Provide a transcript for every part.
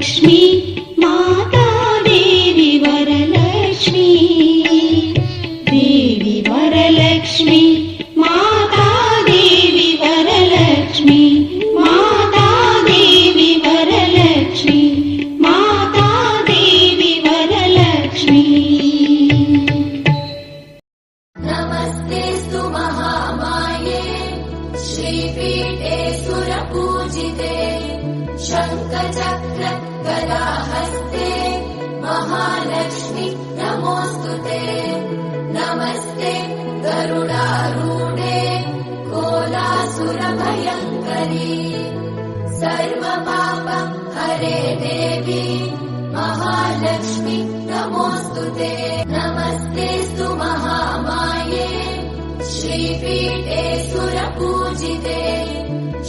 लक्ष्मी माता देवी वरलक्ष्मी। देवी वरलक्ष्मी माता देवी वरलक्ष्मी। माता देवी वरलक्ष्मी माता देवी वरलक्ष्मी। नमस्ते सुमहाबाये श्रीपीठे सुरपूजिते शङ्खचक्र गदाहस्ते महालक्ष्मि नमोऽस्तु ते। नमस्ते गरुडारूढे कोलासुरभयङ्करी। सर्वपाप हरे देवी महालक्ष्मि नमोऽस्तु ते। नमस्तेऽस्तु महामाये श्रीपीठे सुरपूजिते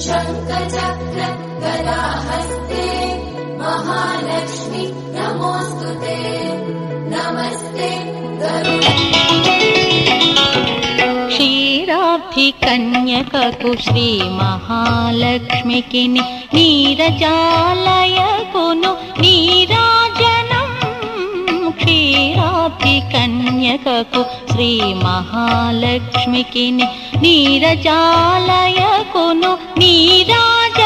शङ्खचक्र गदाहस्ते क्षीराधि कन्यककु श्री महालक्ष्मिकिनि नीरजालय कुनुराजनम् क्षीराधिकन्यकु श्री महालक्ष्मीकिनि नीरजालय कुनु कुनुीराज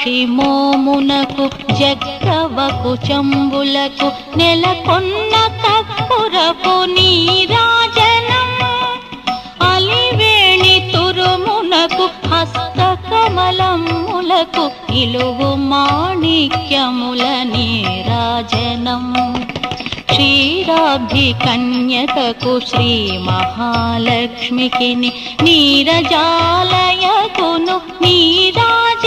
మహాలక్ష్మికి నీరజాలయకును మోమునకు జగ్గవకు చంబులకు నెలకొన్న కప్పురపు నీరాజనం అలివేణి తురుమునకు హస్త కమలములకు ఇలువు మాణిక్యముల నీరాజనం క్షీరాబ్ధి కన్యకకు శ్రీ మహాలక్ష్మికిని నీరజాలయకును నీరాజ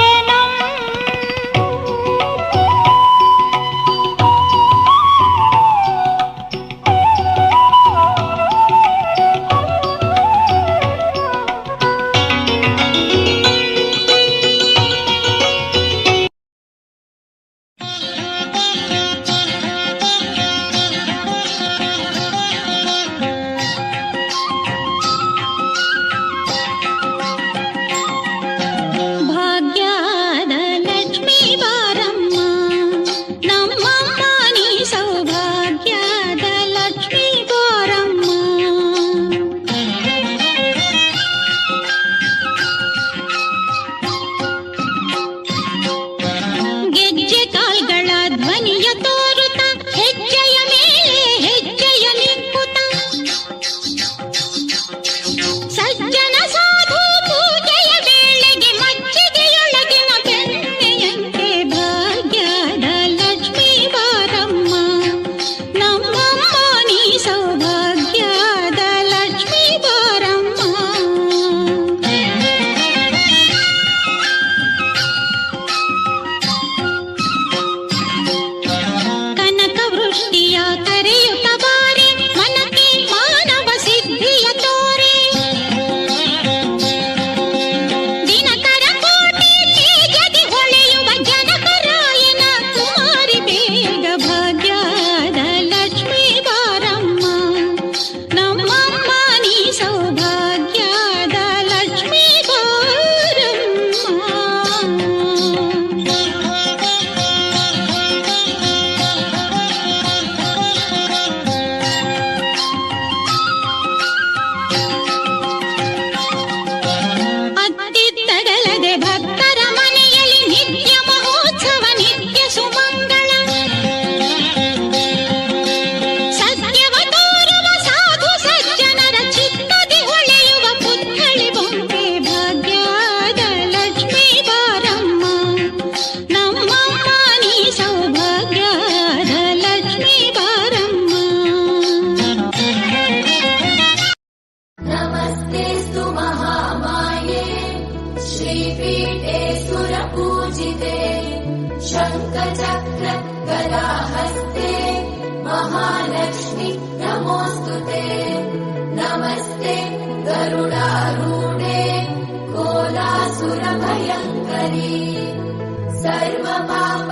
कोलासुरभयङ्करी सर्वपाप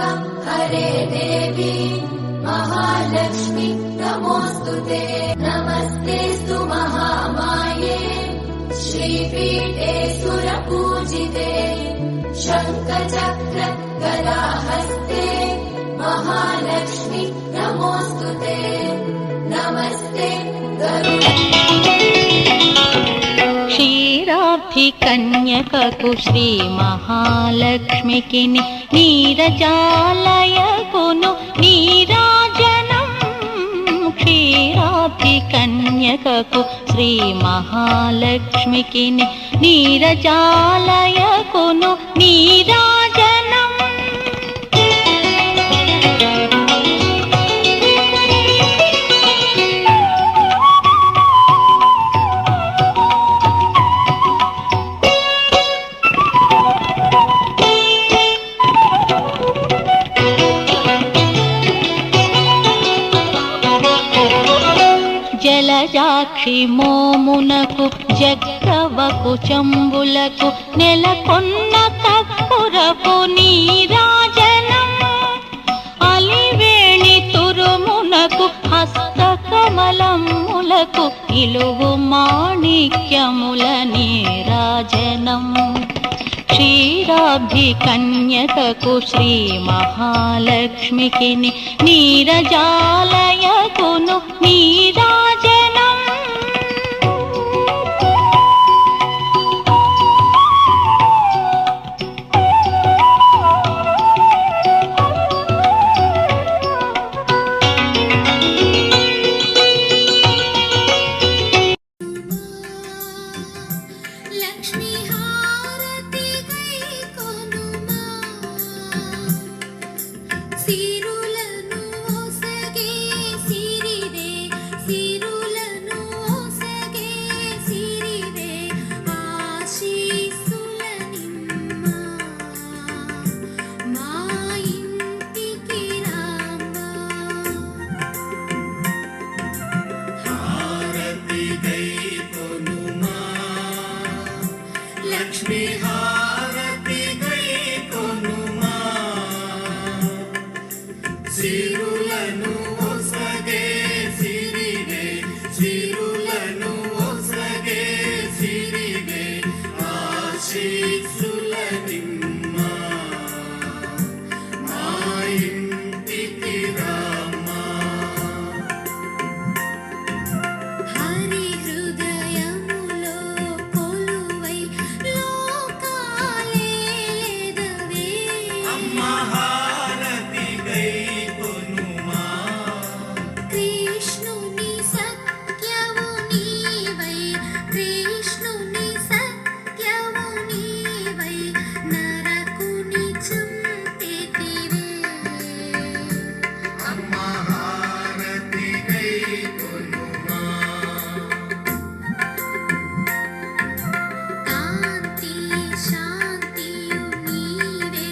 हरे देवी महालक्ष्मि नमोऽस्तु ते। नमस्ते स्तु महामाये श्रीपीठे सुरपूजिते शङ्खचक्र गदाहस्ते महालक्ष्मि नमोऽस्तु ते। नमस्ते गरुड కన్యకకు శ్రీ మహాలక్ష్మికి ని- నీరజాలయకును నీరాజనం. క్షీరాబ్ధి కన్యకకు శ్రీ మహాలక్ష్మికి ని- నీరజాలయకును నీరాజనం జలజాక్షి మోమునకు జగ్గవకు చంబులకు నెలకొన్న కప్పురపు నీరాజనం అలివేణి తురుమునకు హస్త కమలములకు ఇలువు మాణిక్యముల నీరాజనం క్షీరాబ్ధి కన్యకకు శ్రీ మహాలక్ష్మికిని నీరజాలయకును నీరాజ लक्ष्मी Zuladim.